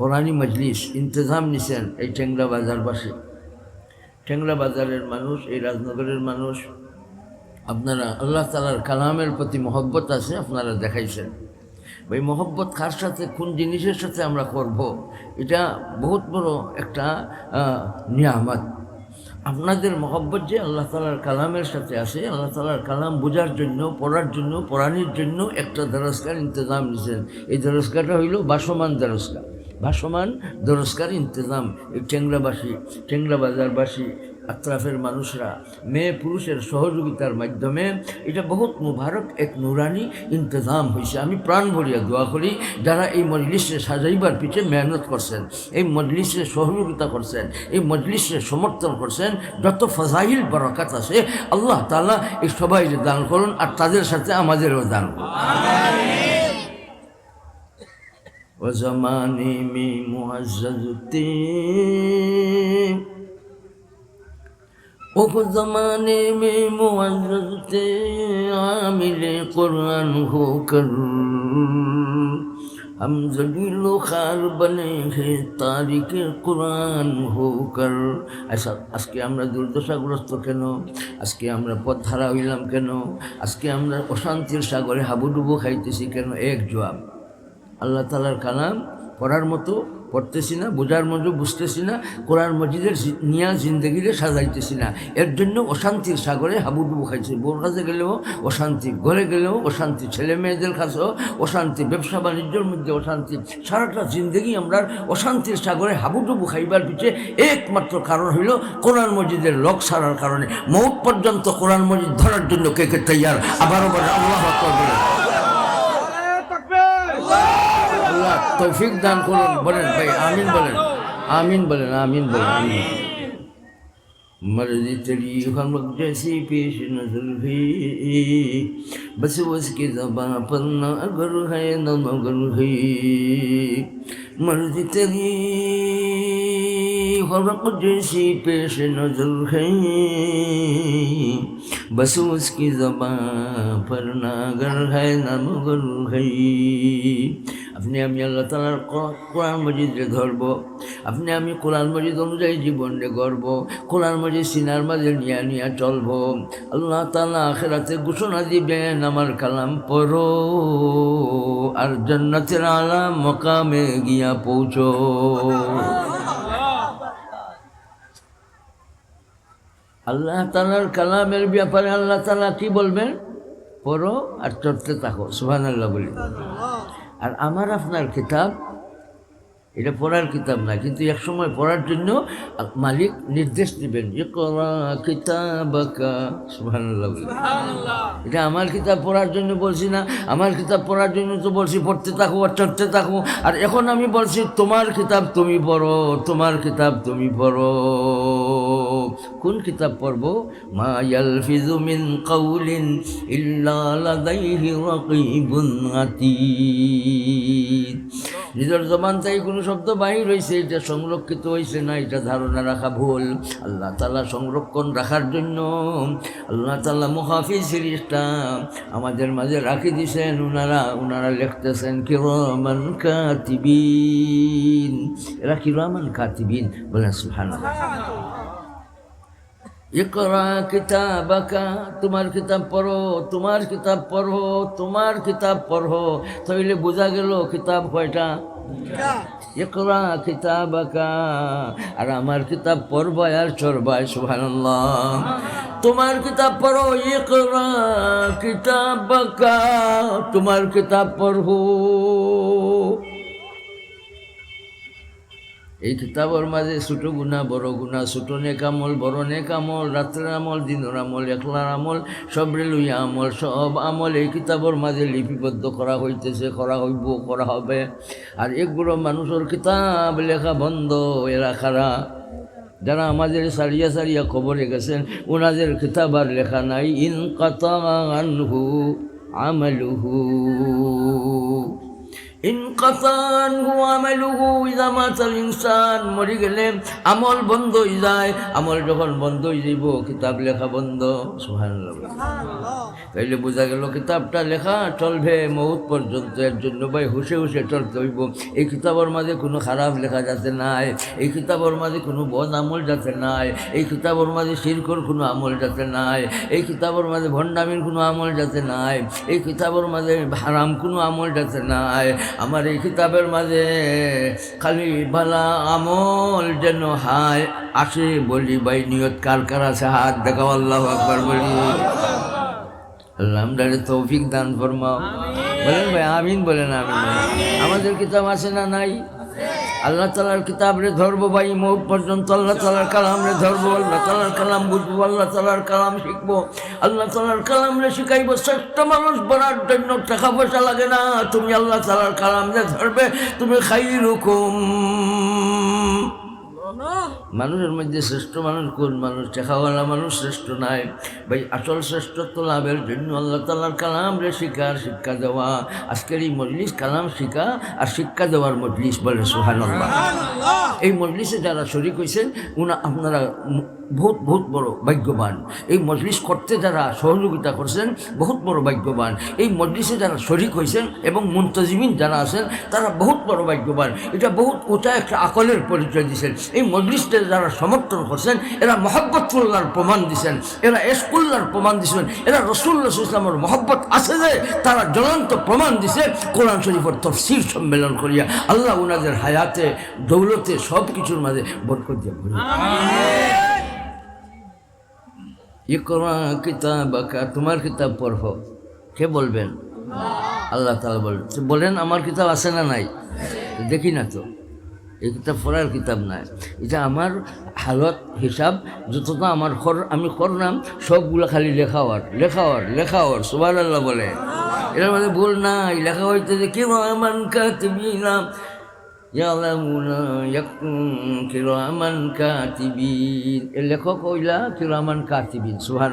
কোরআনী মজলিস, ইন্তজাম নিছেন এই টেংরা বাজারবাসী। টেংরা বাজারের মানুষ, এই রাজনগরের মানুষ, আপনারা আল্লাহ তালার কালামের প্রতি মহব্বত আছে, আপনারা দেখাইছেন। ওই মহব্বত কার সাথে, কোন জিনিসের সাথে আমরা করব? এটা বহুত বড় একটা নিয়ামত। আপনাদের মহব্বত যে আল্লাহ তালার কালামের সাথে আছে, আল্লাহ তালার কালাম বোঝার জন্য, পড়ার জন্য, পড়ানির জন্য একটা দরস্কার ইন্তজাম নিছেন। এই দরস্কারটা হইল বাসমান দরস্কার। ভাসমান দরস্কার ইন্তজাম এই টেংরাবাসী টেংরা বাজারবাসী আত্রাফের মানুষরা, মেয়ে পুরুষের সহযোগিতার মাধ্যমে এটা বহুত মুবারক এক নুরানি ইন্তজাম হয়েছে আমি প্রাণ ভরিয়া দোয়া করি, যারা এই মজলিসে সাজাইবার পিছে মেহনত করছেন, এই মজলিসে সহযোগিতা করছেন, এই মজলিসে সমর্থন করছেন, যত ফজাইল বরকাত আছে, আল্লাহ তালা এই সবাই দান করুন আর তাদের সাথে আমাদেরও দান করুন। وزماني مي معززتي وخذ زماني مي معززتي عامل قرآن هو کر ہم زلیل و خار بنے ہیں تاریخ قرآন হো কর আচ্ছা আজকে আমরা দুর্দশাগ্রস্ত কেন? আজকে আমরা পথ হারা হইলাম কেন? আজকে আমরা অশান্তির সাগরে হাবুডুবু খাইতেছি কেন? এক জবাব। আল্লাহ তালার কালাম পড়ার মতো পড়তেছি না, বোঝার মতো বুঝতেছি না, কোরআন মসজিদের নিয়া জিন্দগিরে সাজাইতেছি না। এর জন্য অশান্তির সাগরে হাবুডুবু খাইছে। বোর কাছে গেলেও অশান্তি, ঘরে গেলেও অশান্তি, ছেলে মেয়েদের কাছেও অশান্তি, ব্যবসা বাণিজ্যের মধ্যে অশান্তি। সারাটা জিন্দগি আমরা অশান্তির সাগরে হাবুডুবু খাইবার পিছে একমাত্র কারণ হইল কোরআন মসজিদের লক সারার কারণে। মৌত পর্যন্ত কোরআন মসজিদ ধরার জন্য কে কে তৈয়ার? আবারও আল্লাহ বলে আল্লাহ তৌফিক দান করুন বলেন ভাই আমিন বলেন আমিন বলেন আমিন বলেন আমিন मर्जी तेरी हम जैसी पेश नजर है बस उसकी जबा पर न अगर है न मगर है मर्जी तेरी फर्क जैसी पेश नजर है बस उसकी जबा पर न अगर है न मगर है আপনি আমি আল্লাহ তালার কোরআন মজিদে ধরব। আপনি আমি কোরআন মজিদ অনুযায়ী জীবনে গড়ব। কোরআন মজিদ সিনার মাঝে নিয়ে নিয়ে চলব। আল্লাহ তালা আখেরাতে ঘোষণা দিবেন, আমার কালাম পড়ো আর জন্নতের আলাম মকামে গিয়া পৌঁছো। আল্লাহ তালার কালামের ব্যাপারে আল্লাহ তালা কি বলবেন? পড়ো আর চড়তে থাকো সুহান আল্লাহ বলি। আর আমার আপনার কিতাব এটা পড়ার কিতাব না কিন্তু এক সময় পড়ার জন্য মালিক নির্দেশ দিবেন যে করা কিতাব এটা আমার কিতাব পড়ার জন্য বলছি না আমার কিতাব পড়ার জন্য তো বলছি পড়তে থাকো আর চড়তে থাকো। আর এখন আমি বলছি তোমার কিতাব তুমি পড়ো তোমার কিতাব তুমি পড়ো। কোন কিতাব পড়ব? মা ইয়ালফিজু মিন কাউলিন ইল্লা লাদাইহি রাকিবুন আতীদ। নিজের জবান তাই কোনো শব্দ বাহির হয়েছে এটা সংরক্ষিত হয়েছে না, এটা ধারণা রাখা ভুল। আল্লাহ তালা সংরক্ষণ রাখার জন্য আল্লাহ তালা মুহাফিজ সিরিজটা আমাদের মাঝে রাখি দিছেন। ওনারা ওনারা লিখতেছেন, কিরমান কাতিবিন। এরা কিরমান কাতিবিন বলেন, সুবহানাল্লাহ। ইকরা কিতাবাকা, তোমার কিতাব পড়ো, তোমার কিতাব পড়ো, তোমার কিতাব পড়ো। তাইলে বোঝা গেল কিতাব কয়টা? ইকরা কিতাবাকা, আর আমার কিতাব পড়বায় আর চড়বায় সুবহানাল্লাহ। তোমার কিতাব পড়ো, ইকরা কিতাবাকা, তোমার কিতাব পড়ো এই কিতাবর মাঝে ছোট গুণা, বড় গুণা, ছোট নেক আমল, বড় নেক আমল রাত্রের আমল দিনের আমল একলার আমল সবরে লইয়া আমল সব আমল এই কিতাবর মাঝে লিপিবদ্ধ করা হইতেছে করা হইব করা হবে। আর এগুলো মানুষের কিতাব লেখা বন্ধ এরা খারা যারা আমাদের সারিয়া সারিয়া খবরে গেছেন ওনাদের কিতাব আর লেখা নাই। ইন কাতা আনহু আমালুহু। ইনকাতান হু আমালুহু ইযা মাতাল ইনসান মরি গেলে আমল বন্ধ হয়ে যায়। আমল যখন বন্ধ হয়ে যাইব কিতাব লেখা বন্ধ। সুবহানাল্লাহ। তাইলে বোঝা গেল কিতাবটা লেখা চলবে মৌত পর্যন্ত এর জন্য ভাই হুসে হুসে চলতে হইব। এই কিতাবের মাঝে কোনো খারাপ লেখা যাতে নাই এই কিতাবের মাঝে কোনো বদ আমল যাতে নাই এই কিতাবের মাঝে শিরকর কোনো আমল যাতে নাই এই কিতাবের মাঝে ভণ্ডামির কোনো আমল যাতে নাই এই কিতাবের মাঝে হারাম কোনো আমল যাতে নাই আমার এই কিতাবের মাঝে খালি ভালা আমল যেন হায় আসে বলি, ভাই, নিয়ত কার কার আছে? হাত দেখাও, আল্লাহ আকবার বলি। আল্লাহ তৌফিক দান ফরমাও। বলেন ভাই, আমিন বলেন, আমিন আমাদের কিতাব আছে না নাই? আল্লাহ তালার কিতাব রে ধরবো ভাই মুখ পর্যন্ত আল্লাহ তালার কালাম রে ধরবো, আল্লাহ তালার কালাম বুঝব, আল্লাহ তালার কালাম শিখব। আল্লাহ তালার কালাম রে শিখাইবো, শ্রেষ্ঠ মানুষ বলার জন্য টাকা পয়সা লাগে না। তুমি আল্লাহ তালার কালাম রে ধরবে, তুমি খাই রুকুম মানুষের মধ্যে শ্রেষ্ঠ মানুষ কোন মানুষ? টেকাওয়ালা মানুষ শ্রেষ্ঠ নাই। ভাই আসল শ্রেষ্ঠত্ব লাভের জন্য আল্লাহ তাল্লার কালাম রে শিখা আর শিক্ষা দেওয়া। আজকের এই মজলিস কালাম শিখা আর শিক্ষা দেওয়ার মজলিস বলে সুহান এই মজলিসে যারা শরিক হয়েছেন উনা আপনারা বহুত বহুত বড় ভাগ্যবান। এই মজলিস করতে যারা সহযোগিতা করছেন বহুত বড় ভাগ্যবান। এই মজলিসে যারা শরিক হয়েছেন এবং মুন্তজিমিন যারা আছেন তারা বহুত বড় ভাগ্যবান। এটা বহুত উঁচা একটা আকলের পরিচয় দিয়েছেন এই মজলিসটা যারা সমর্থন করছেন এরা মহব্বতুল্লাহর প্রমাণ দিছেন এরা এসকুল্লার প্রমাণ দিছেন এরা রসুল্লাহ ইসলামের মহব্বত আছে যে তারা জ্বলন্ত প্রমাণ দিছে কোরআন শরীফের তফসির সম্মেলন করিয়া। আল্লাহ উনাদের হায়াতে, দৌলতে সব কিছুর মাঝে বরকত দিয়ে ইকরা কিতাবাকা, তোমার কিতাব পড়হ। কে বলবেন? আল্লাহ তালা বলেন বলেন, আমার কিতাব আছে না নাই? দেখি না তো। এই কিতাব পড়ার কিতাব নাই। এটা আমার হালত হিসাব যতটা আমার খর আমি করলাম সবগুলো খালি লেখাওয়ার লেখাওয়ার লেখাওয়ার সোবার আল্লাহ বলে। এটা মানে বল নাই লেখা হইতে যে কেউ আমার কাতবি না কিরামান কাতিবিন। এ লেখক কইলা কিরামান কাতিবিন সুহান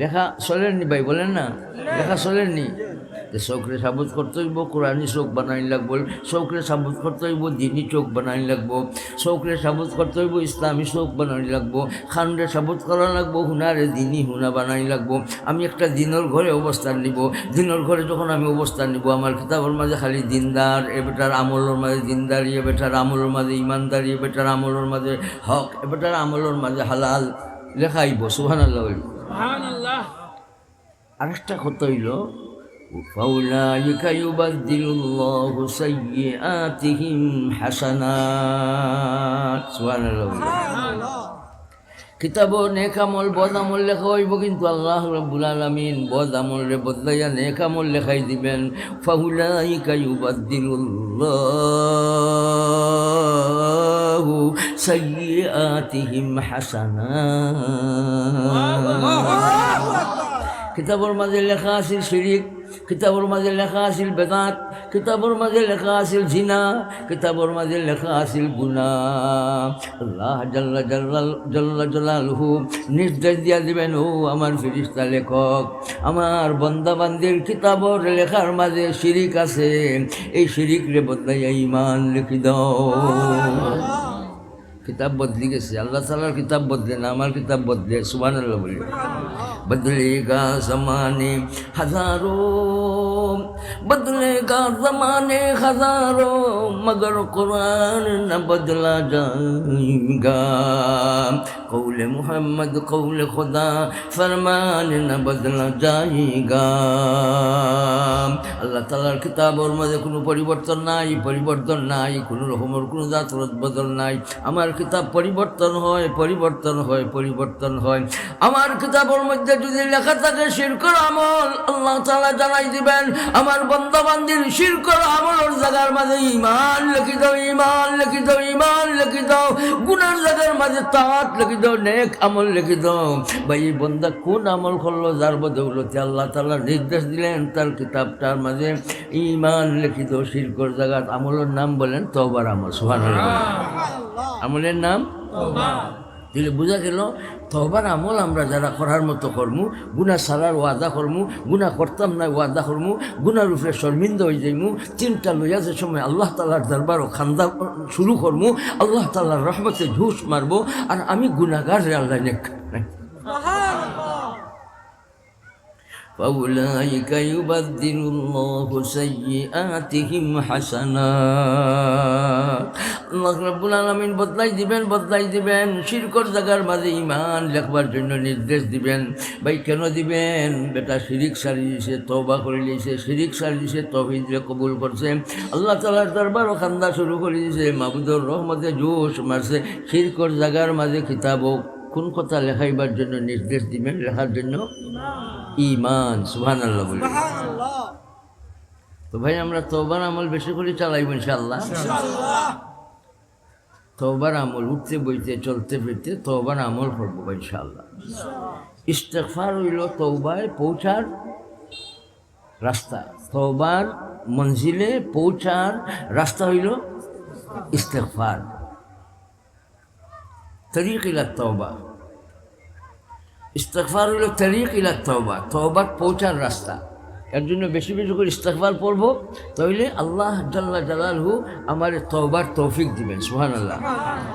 লেখা চলেননি ভাই বলেন না। লেখা চলেননি? তো চৌকরে সাবুত করতে হইব কোরআনি চোখ বানাই লাগবো। চৌকরে সাবুত করতে হইব দিনী চোখ বানাই লাগবো। চৌকরে সাবুত করতে হইব ইসলামী চোখ বানাই লাগবো। খানরে সাবুত করা লাগবো হুনারে দিনী হুনা বানাই লাগবো। আমি একটা দিনের ঘরে অবস্থান নিব। দিনের ঘরে যখন আমি অবস্থান নিব আমার কিতাবের মাঝে খালি দিনদার এ বেটার আমলের মাঝে দিনদারি এ বেটার আমলের মাঝে ইমানদারি এ বেটার আমলের মাঝে হক এ বেটার আমলের মাঝে হালাল লেখাইব সুহান আল্লাহ আরেকটা কথা হইল فأولئك يبدل الله سيئاتهم حسنات سبحان الله কিতাব নেকামল বদামল লেখা হইব কিন্তু আল্লাহ রব্বুল আলমিন বদামল রে বদলাইয়া নেকামল লেখাই দিবেন ফাহুলাইকা ইউবাদ্দিলুল্লাহু সাইয়্যাতিহিম হাসানাত কিতাবর মাঝে লেখা আছিল শিরিক কিতাবর মাঝে লেখা আছিল বেদাত কিতাবর মাঝে লেখা আছিল জিনা কিতাবর মাঝে লেখা আছিল গুনা আল্লাহ জাল্লা জাল্লাল জাল্লা জালালহু নির্দেশ দিয়া দিবেন ও আমার ফিরিস্তা লেখক আমার বন্দাবান্দির কিতাবর লেখার মাঝে শিরিক আছে এই শিরিক রে বদলাইয়া ইমান লিখি দাও। কিতাব বদলি গেছে আল্লাহ তালার কিতাব বদলে না আমার কিতাব বদলে সুবান আল্লাহ বলি। बदलेगा जमाने हजारों बदलेगा जमाने हजारों मगर कुरान न बदला जाएगा कौल मोहम्मद कौल खुदा फरमान न बदला जाएगा আল্লাহ তালার কিতাবর মাঝে কোনো পরিবর্তন নাই পরিবর্তন নাই, কোনো রকমের কোনো জাত বদল নাই। আমার কিতাব পরিবর্তন হয় পরিবর্তন হয় পরিবর্তন হয়। আমার কিতাবের মধ্যে যদি লেখা থাকে শিরকর আমল, আল্লাহ তালা জানাই দিবেন, আমার বন্ধবান্ধির শিরকর আমলের জায়গার মাঝে ইমান লিখি দাও ইমান লিখি দাও ইমান লিখি দাও। গুনার জায়গার মাঝে তাঁত লিখি নেক আমল লিখি দাও। ভাই বন্ধা কোন আমল করল? যার বদৌলতে আল্লাহ তালা নির্দেশ দিলেন তার কিতাবটার মাঝে ইমান লিখিত শিরকর জায়গার আমলের নাম বলেন তবার আমল সোহান আমলের নাম তাহলে বোঝা গেল তবার আমল আমরা যারা করার মতো কর্মু গুণা সারার ওয়াদা করমু গুণা করতাম না ওয়াদা করমু গুণার উপরে শর্মিন্দ হয়ে যাইমু চিন্তা লইয়া যে সময় আল্লাহ তালার দরবার ও খান্দা শুরু করমু আল্লাহ তালার রহমতে ঝুস মারবো আর আমি গুণাগার রে আল্লাহ নেক। فأولئك يبدل الله سيئاتهم حسنات আল্লাহ রাব্বুল আলামিন বদলাই দিবেন বদলাই দিবেন শিরকর জায়গার মাঝে ইমান লেখবার জন্য নির্দেশ দিবেন ভাই কেন দিবেন বেটা শিরিক সারি দিছে তবা করে দিয়েছে শিরিক সারি দিছে তহিদরে কবুল করছে আল্লাহ তালার দরবারও খান্দা শুরু করে দিয়েছে মাহবুদুর রহমতে জোশ মারছে শিরকর জায়গার মাঝে কিতাবও কোন কথা লেখাইবার জন্য নির্দেশ দিবেন? লেখার জন্য? ইমান সুহান আল্লাহ বলি তো ভাই আমরা তবার আমল বেশি করে চালাইব ইনশাল্লাহ তবার আমল উঠতে বইতে চলতে ফিরতে তবার আমল করব ভাই ইনশাল্লাহ ইস্তেকফার হইল তৌবায় পৌঁছার রাস্তা। তৌবার মঞ্জিলে পৌঁছার রাস্তা হইল ইস্তেকফার তরিক ইলা তওবা। ইস্তেকফার হইল তরিক ইলা তওবা তওবার পৌঁছার রাস্তা। এর জন্য বেশি বেশি করে ইস্তেকফার পড়ব, তাহলে আল্লাহ জাল্লা জালালহু আমার তওবার তৌফিক দিবেন সুহান আল্লাহ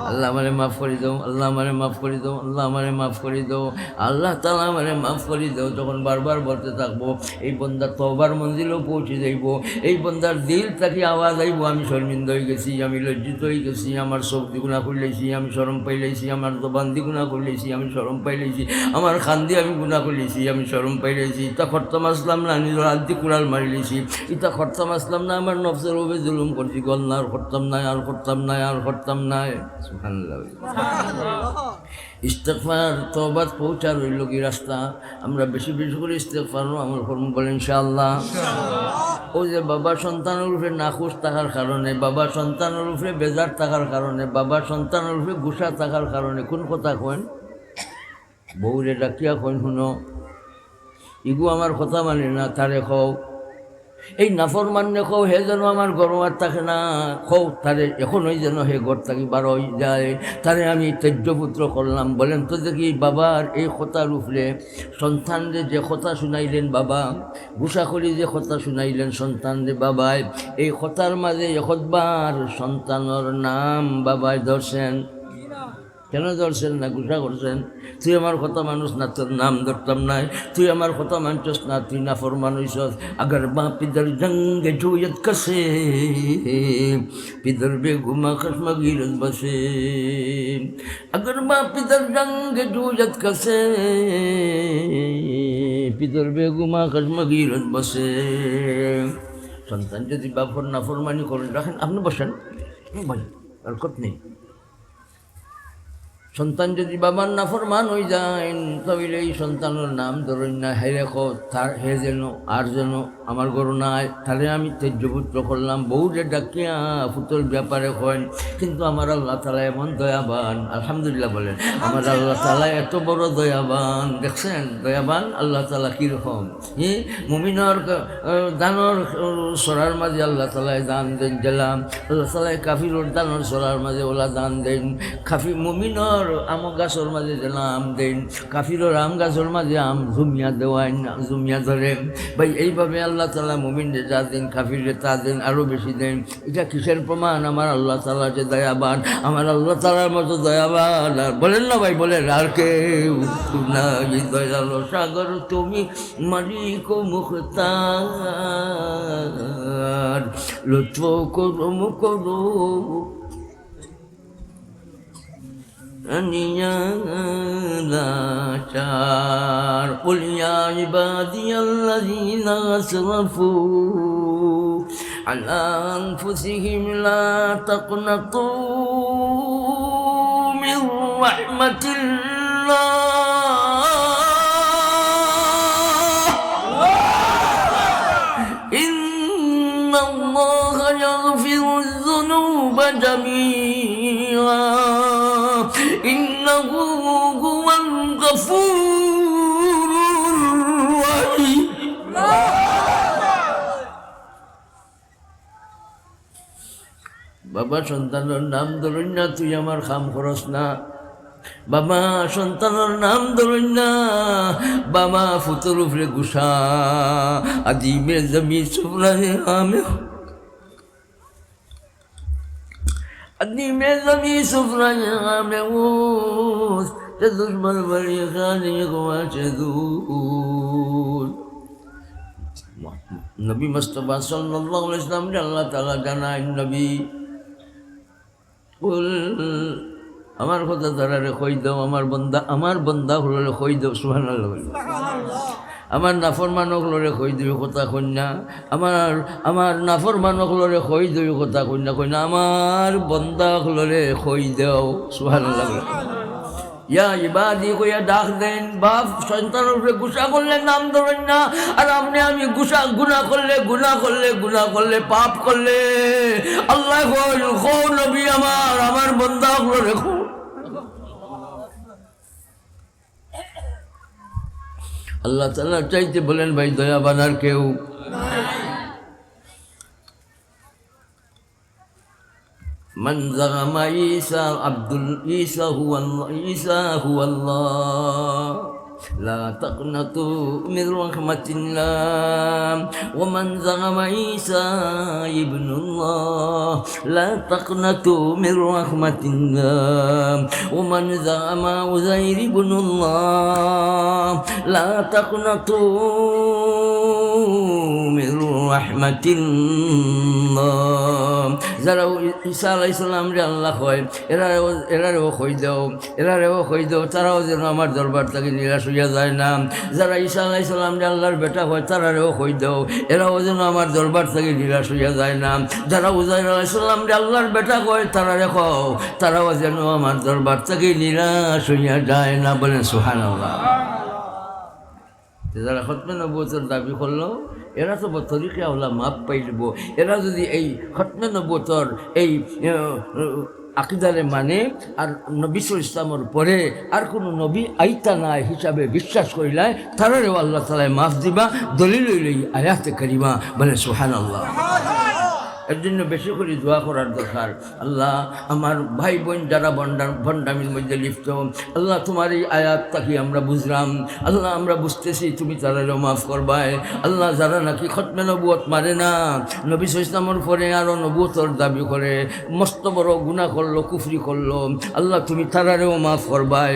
আল্লাহ আমারে মাফ করে দাও, আল্লাহ আমারে মাফ করে দাও, আল্লাহ আমারে মাফ করে দাও, আল্লাহ তালা আমারে মাফ করে দাও, যখন বারবার বলতে থাকব, এই বন্দার তওবার মন্দিরেও পৌঁছে যাইব, এই বন্দার দিল তাকে আওয়াজ আইব, আমি শর্মিন্দ হয়ে গেছি, আমি লজ্জিত হয়ে গেছি, আমার সব দিগুণা করলেছি আমি সরম পাইলেছি, আমার দোবান দিগুণা করলেছি আমি সরম পাইলেছি, আমার খান্দি আমি গুণা করলেছি আমি সরম পাইলেছি তা খরতাম আসলাম না, নিজের আদি কুড়াল মারিলেছি। ইতা খরতাম আসলাম না আমার নফসের ওবে জুলুম করছি। গল না আর করতাম না আর করতাম না আর করতাম না ইস্তেকফার তবাদ পৌঁছার রইল কি রাস্তা? আমরা বেশি বেশি করে ইস্তেকফারও আমল করব বলেন ইনশাআল্লাহ। ওই যে বাবা সন্তানের উপরে নাখুশ থাকার কারণে বাবা সন্তানের উপরে বেজার থাকার কারণে বাবা সন্তানের উপরে গুসা থাকার কারণে কোন কথা কইন? বউরে ডাকিয়া কইন শুনো। ইগু আমার কথা মানে না তারে কও, এই নাফর মান্য কও, হে যেন আমার গরম আর থাকে না? কও তারে এখনই যেন হে ঘর থাকি বার হয়ে যায়। তারে আমি তেজ্যপুত্র করলাম বলেন, তো দেখি বাবার এই কথার উপরে সন্তানরে যে কথা শুনাইলেন বাবা গুসাখরি যে কথা শুনাইলেন সন্তানরে বাবায় এই কথার মাঝে একবার সন্তানের নাম বাবায় ধরছেন কেন ধরছেন না গুসা করছেন? তুই আমার কথা মানুষ না, তোর নাম ধরতাম নাই। তুই আমার কথা মানছস না, তুই না ফর মানুষ আগার বা পিদর জঙ্গে জুয়ত কসে পিদর বে ঘুমা খসমা গিরত বসে। আগার বা পিদর জঙ্গে জুয়ত কসে পিদর বে ঘুমা খসমা গিরত বসে। সন্তান যদি বাপর নাফরমানি করেন, রাখেন, আপনি বসেন। ভাই আর কত নেই। সন্তান যদি বাবার না ফরমান হয়ে যায় তবে এই সন্তানের নাম ধরেন না হেরে রেখো, তার হে যেন, আর যেন আমার গরু নাই, তাহলে আমি তেজ্যপুত্র করলাম, বউরে ডাকিয়া পুতর ব্যাপারে হয় কিন্তু আমার আল্লাহ তালা এমন দয়াবান, আলহামদুলিল্লাহ বলেন, আমার আল্লাহ তালা এত বড় দয়াবান, দেখছেন? দয়াবান আল্লাহ তালা কীরকম? হি? মুমিনর দানর সরার মাঝে আল্লাহ তালায় দান দেন গেলাম, আল্লাহ তালায় কাফিরর দানর সরার মাঝে ওলা দান দেন, কাফি, মুমিনর আম গাছর মাঝে যেন আম দেন, কাফিরর আম গাছর মাঝে আম জুমিয়া দেওয়ান জুমিয়া ধরে ভাই, এইভাবে আল্লাহ তালা মুমিনরে যা দেন কাফিরে তা দেন আরও বেশি দেন, এটা কিসের প্রমাণ? আমার আল্লাহ তালা যে দয়াবান, আমার আল্লাহ তালার মতো দয়াবান। আর বলেন না ভাই, বলেন, আর কেউ নাই দয়ালো সাগর, তুমি মালিক মুখতার। লুৎফ করো করো نيانا قل يا عبادي الذين أسرفوا على أنفسهم لا تقنطوا من رحمة الله বাবা, সন্তানের নাম ধরুন না, তুই আমার খাম খরচ না। বাবা, সন্তানের নাম ধরুন না, বাবা, ফুতর উপরে গুসা। আজি মে জমি সুপ্রাণে আমি আজি মে জমি সুপ্রাণে আমি উস তে দুশ্মন বড়ি খানি গোয়াছে দূর। নবী মুস্তফা সাল্লাল্লাহু আলাইহি ওয়াসাল্লাম আল্লাহ তাআলা জানায়, নবী আমার কথা তারা রে কই দাও আমার বন্দা আমার বন্দা হলো কই দাও সুহান আমার নাফর মানক লরে কই দিবি কথা কন্যা আমার আমার নাফর মানক লরে কই দিবি কথা কন্যা কন্যা আমার বন্দা লরে কই সুহান সুবহানাল্লাহ। ইয়া ইবাদি কইয়া ডাক দেন, বাপ সন্তানের উপরে গুসা করলে নাম ধরেন না, আর আপনি আমি গুসা গুনা করলে গুনা করলে গুনা করলে পাপ করলে। আল্লাহ কইল খো নবী আমার আমার বন্দা রেখো। আল্লাহ তালা চাইতে বলেন, ভাই দয়া বানার কেউ। من زغم عيسى عبد عيسى هو الله عيسى هو الله. لا تقنطوا من رحمة الله ومن زغم عيسى ابن الله لا تقنطوا من رحمة الله ومن زغم عزير ابن الله لا تقنطوا من رحمة الله যারা ঈসা আলাই সাল্লাম রে আল্লাহ হয় এরারেও এরারেও কই দাও এরারেও কই দাও তারাও যেন আমার দরবার থেকে নিরাশ হইয়া যায় না। যারা ঈসা আলাই সাল্লাম রে আল্লাহর বেটা হয় তারারেও কই দাও। এরাও যেন আমার দরবার থেকে নিরাশ হইয়া যায় না। যারা উজাইর আলাই সাল্লাম রে আল্লাহর বেটা হয় তারারে কও, তারাও যেন আমার দরবার থেকে নিরাশ হইয়া যায় না বলেন সুহান আল্লাহ যারা খতমে নবুয়তের দাবি করল, এরা তো তরিকে আল্লাহ মাপ পাইব। এরা যদি এই খতমে নবুয়তর এই আকিদারে মানে আর নবিসুল ইসলামের পরে আর কোনো নবী আইতা নাই হিসাবে বিশ্বাস করিলায় তারারেও আল্লাহ তালায় মাফ দিবা, দলিল আয়াতে করিবা বলে সোহান আল্লাহ এর জন্য বেশি করে দোয়া করার দরকার। আল্লাহ, আমার ভাই বোন যারা বন্ডার ভণ্ডামির মধ্যে লিপ্ত, আল্লাহ তোমার এই আয়াত তাকে আমরা বুঝলাম। আল্লাহ, আমরা বুঝতেছি তুমি তারারও মাফ করবায় আল্লাহ, যারা নাকি খতমে নবুয়ত মারে না, নবী ইসলামর পরে আরও নবুয়তর দাবি করে, মস্ত বড় গুণা করল, কুফরি করল। আল্লাহ, তুমি তারারেও মাফ করবায়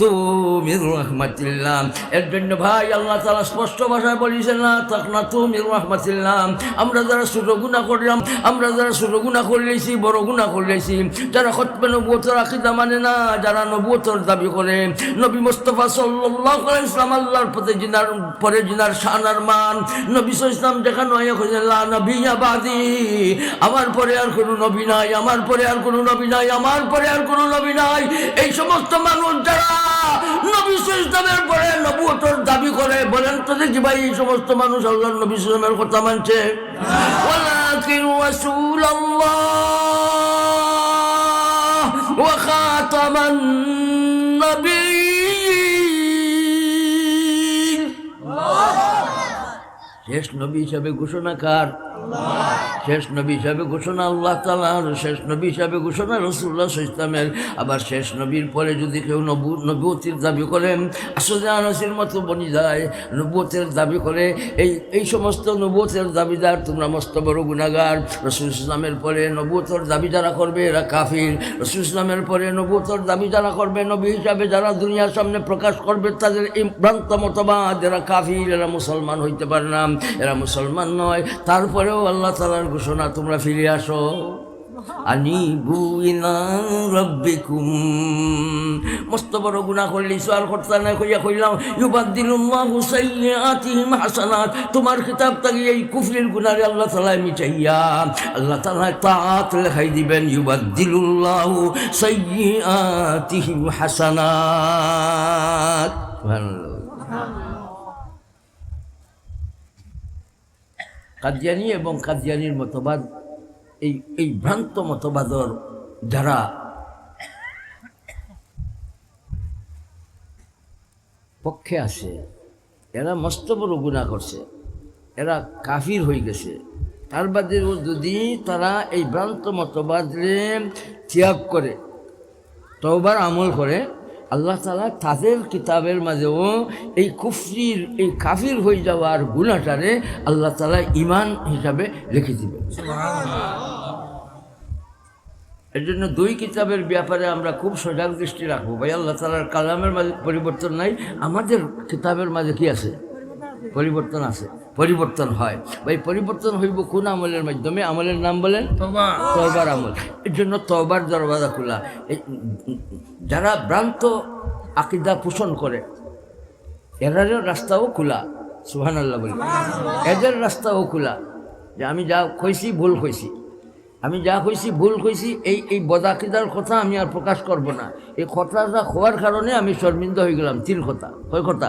তুমি রহমাতিল্লাহ। এর জন্য ভাই, আল্লাহ তালা স্পষ্ট ভাষায় বলিছেন না তাকনা তুমি রহমাতিল্লাহ। আমরা যারা ছোট গুণা করলাম। আমরা যারা ছোট গুণা করলেছি বড় গুণা করলেছি যারা খতমে নবুয়তর আকিদা মানে না, যারা নবুয়তর দাবি করে। নবী মোস্তফা সাল্লাহ ইসলাম আল্লাহর পথে জিনার, পরে জিনার শানার মান। নবী ইসলাম দেখানো হয় নবী আবাদি আমার পরে আর কোনো নবী নাই, আমার পরে আর কোনো নবী নাই, আমার পরে আর কোনো নবী নাই। এই সমস্ত মানুষ যারা নবী ইসলামের পরে নবুয়তর দাবি করে, বলেন তো দেখি ভাই, এই সমস্ত মানুষ আল্লাহ নবী ইসলামের কথা মানছে? ولكن رسول الله وخاتم النبيين শেষ নবী হিসাবে ঘোষণা কার শেষ নবী হিসাবে ঘোষণা, আল্লাহ তালার শেষ নবী হিসাবে ঘোষণা রসুল্লাহ ইসলামের আবার শেষ নবীর পরে যদি কেউ নবু নবুতির দাবি করেন, আসলে মতো বনি যায় নবুতের দাবি করে, এই এই সমস্ত নবুতের দাবিদার তোমরা মস্ত বড় গুণাগার রসুল ইসলামের পরে নবুতর দাবি যারা করবে, এরা কাফির। রসুল ইসলামের পরে নবুতর দাবি যারা করবে, নবী হিসাবে যারা দুনিয়ার সামনে প্রকাশ করবে, তাদের এই ভ্রান্ত মতবাদ, এরা কাফির, এরা মুসলমান হইতে পারে না। এরা মুসলমান নয়। তারপরেও আল্লাহ তালার ঘোষণা, তোমরা ফিরে আসো। আনিবু রাব্বিকুম। মস্ত বড় গুনাহ করলি, সোয়াল করতে না, কইয়া কইলাম, ইউবাদদিলুল্লাহু সাইয়্যাতিহিম হাসানাত। তোমার কিতাব থেকে এই কুফরির গুনাহরে আল্লাহ তাআলা মিটাইয়া, আল্লাহ তাআলা লেখাই দিবেন, ইউবাদদিলুল্লাহু সাইয়্যাতিহিম হাসানাত। সুবহানাল্লাহ। কাদিয়ানি এবং কাদিয়ানির মতবাদ, এই এই ভ্রান্ত মতবাদর যারা পক্ষে আছে এরা মস্ত বড় গুণা করছে, এরা কাফির হয়ে গেছে। তার বাদেও যদি তারা এই ভ্রান্ত মতবাদরে ত্যাগ করে, তওবার আমল করে আল্লাহ তালা তাদের কিতাবের মাঝেও এই কুফরির এই কাফির হয়ে যাওয়ার গুণাটারে আল্লাহ তালা ইমান হিসাবে লিখে দিবে এর জন্য দুই কিতাবের ব্যাপারে আমরা খুব সজাগ দৃষ্টি রাখব। ভাই আল্লাহ তালার কালামের মাঝে পরিবর্তন নাই। আমাদের কিতাবের মাঝে কি আছে? পরিবর্তন আছে পরিবর্তন হয়। ভাই পরিবর্তন হইব কোন আমলের মাধ্যমে? আমলের নাম বলেন? তবার আমল। এর জন্য তবার দরওয়াজা খোলা। যারা ভ্রান্ত আকিদা পোষণ করে এরারও রাস্তাও খোলা। সুহান আল্লাহ বলি। এদের রাস্তাও খোলা। যে আমি যা কইছি ভুল কইছি। আমি যা কইছি ভুল কইছি এই এই বদাকিদার কথা আমি আর প্রকাশ করব না। এই কথাটা হওয়ার কারণে আমি শর্মিন্দা হয়ে গেলাম। তিন কথা। কয় কথা।